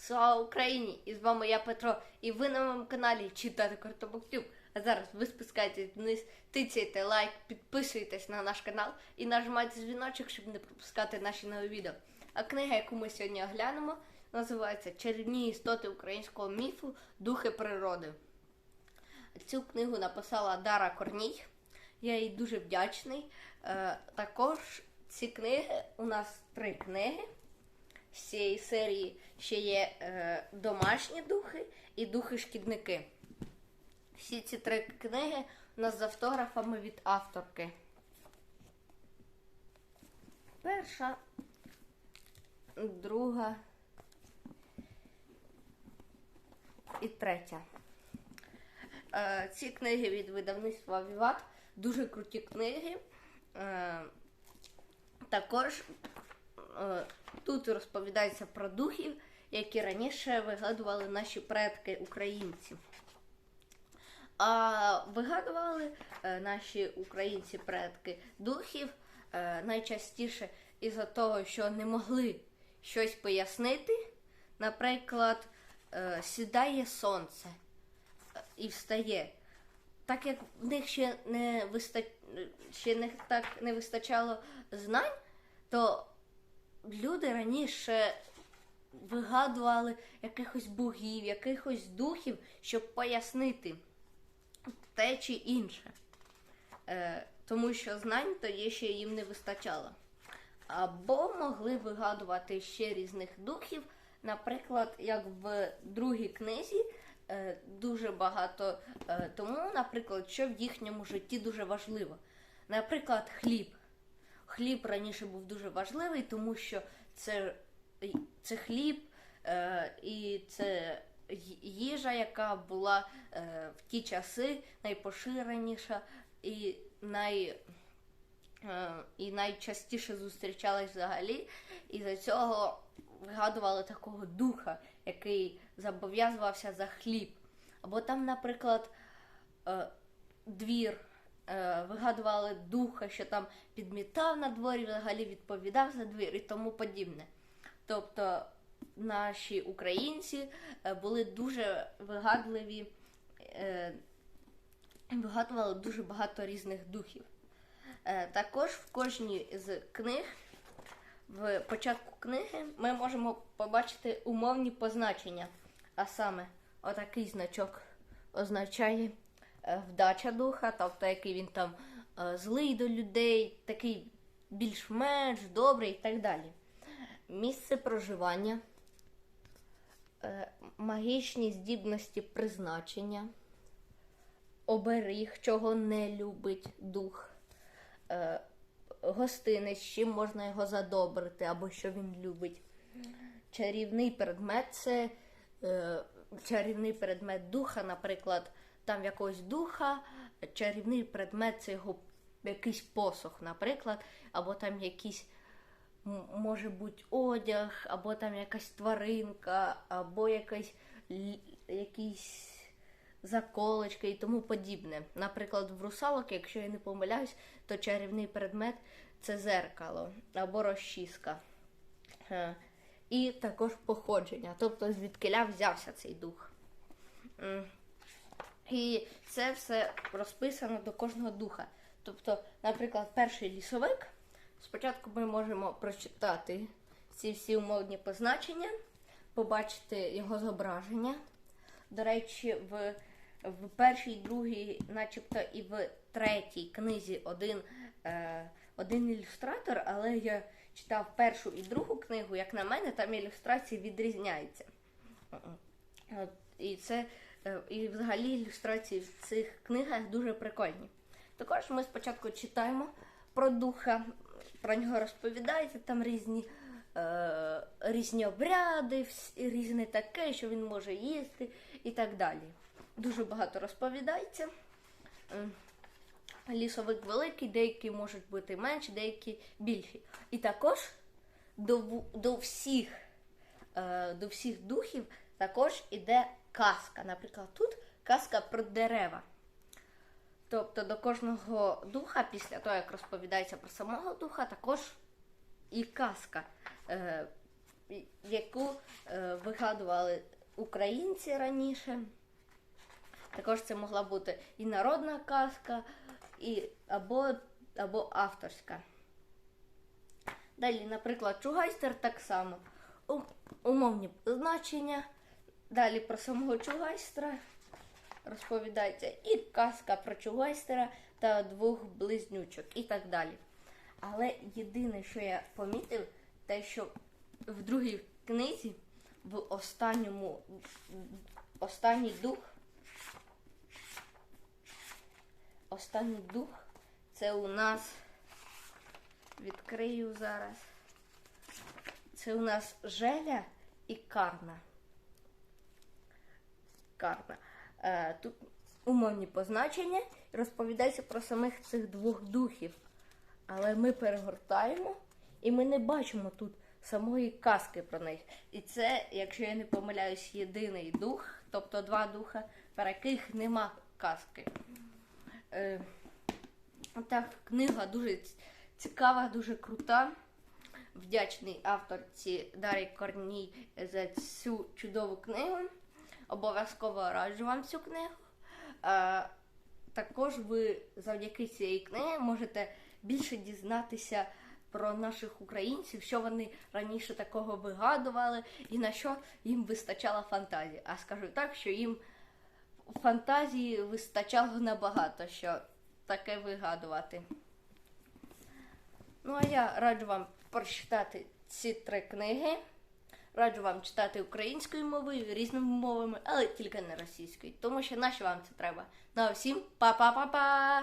Слава Україні! І з вами я Петро, і ви на моєму каналі Читати Картобоктюб. А зараз ви спускаєтесь вниз, тицяйте лайк, підписуйтесь на наш канал і нажимайте дзвіночок, щоб не пропускати наші нові відео. А книга, яку ми сьогодні оглянемо, називається Чарівні істоти українського міфу Духи природи. Цю книгу написала Дара Корній. Я їй дуже вдячний. Е, також ці книги у нас три книги. З цієї серії ще є е, домашні духи і духи-шкідники. Всі ці три книги у нас з автографами від авторки. Перша, друга і третя. Е, ці книги від видавництва Віват. Дуже круті книги. Е, також тут розповідається про духів, які раніше вигадували наші предки українці. А вигадували е, наші українці предки духів е, найчастіше із-за того, що не могли щось пояснити. Наприклад, е, сідає сонце е, і встає. Так як в них ще не виста... ще не так не вистачало знань, то люди раніше вигадували якихось богів, якихось духів, щоб пояснити те чи інше. Е, тому що знань тоді ще їм не вистачало. Або могли вигадувати ще різних духів. Наприклад, як в другій книзі е, дуже багато е, тому, наприклад, що в їхньому житті дуже важливо. Наприклад, хліб. Хліб раніше був дуже важливий, тому що це, це хліб е, і це їжа, яка була е, в ті часи найпоширеніша і най. Е, і найчастіше зустрічались взагалі, і за цього вигадували такого духа, який зобов'язувався за хліб. Або там, наприклад, е, двір. Е, Вигадували духа, що там підмітав на дворі, взагалі відповідав за двір і тому подібне. Тобто наші українці е, були дуже вигадливі, е, вигадували дуже багато різних духів. Також в кожній з книг, в початку книги, ми можемо побачити умовні позначення. А саме, отакий значок означає вдача духа, тобто який він там е, злий до людей, такий більш-менш добрий і так далі. Місце проживання, е, магічні здібності призначення, оберіг, чого не любить дух е, гостинець, чим можна його задобрити, або що він любить. Чарівний предмет це е, чарівний предмет духа, наприклад, там якогось духа, чарівний предмет це його якийсь посох, наприклад, або там якийсь. Може бути одяг, або там якась тваринка, або якась, якісь заколочки і тому подібне. Наприклад, в русалок, якщо я не помиляюсь, то чарівний предмет це зеркало або розчіска. Е, І також походження, тобто звідкиля взявся цей дух. І це все розписано до кожного духа. Тобто, наприклад, перший лісовик. Спочатку ми можемо прочитати ці всі умовні позначення, побачити його зображення. До речі, в, в першій, другій, начебто і в третій книзі один, е, один ілюстратор, але я читав першу і другу книгу, як на мене, там ілюстрації відрізняються. І це і взагалі ілюстрації в цих книгах дуже прикольні. Також ми спочатку читаємо про духа, про нього розповідається, там різні, е, різні обряди, різне таке, що він може їсти і так далі. Дуже багато розповідається. Лісовик великий, деякі можуть бути менші, деякі більші. І також до, до всіх е, до всіх духів також іде казка. Наприклад, тут казка про дерева. Тобто до кожного духа, після того, як розповідається про самого духа, також і казка. Е, яку е, вигадували українці раніше. Також це могла бути і народна казка, і, або, або авторська. Далі, наприклад, Чугайстер так само. Умовні значення. Далі про самого Чугайстера розповідається і казка про Чугайстера та двох близнючок і так далі. Але єдине, що я помітив, те, що в другій книзі, в останньому останній дух. Останній дух це у нас відкрию зараз. Це у нас Желя і Карна. Карна. Е, тут умовні позначення розповідається про самих цих двох духів. Але ми перегортаємо і ми не бачимо тут самої казки про них. І це, якщо я не помиляюсь, єдиний дух, тобто два духа, про яких нема казки. Е, так, книга дуже цікава, дуже крута. Вдячний авторці Дарі Корній за цю чудову книгу. Обов'язково раджу вам цю книгу. Е, також ви завдяки цієї книги можете більше дізнатися про наших українців, що вони раніше такого вигадували і на що їм вистачала фантазії. А скажу так, що їм фантазії вистачало набагато, що таке вигадувати. Ну, а я раджу вам прочитати ці три книги. Раджу вам читати українською мовою, різними мовами, але тільки не російською, тому що нащо вам це треба. Ну а всім па-па-па-па!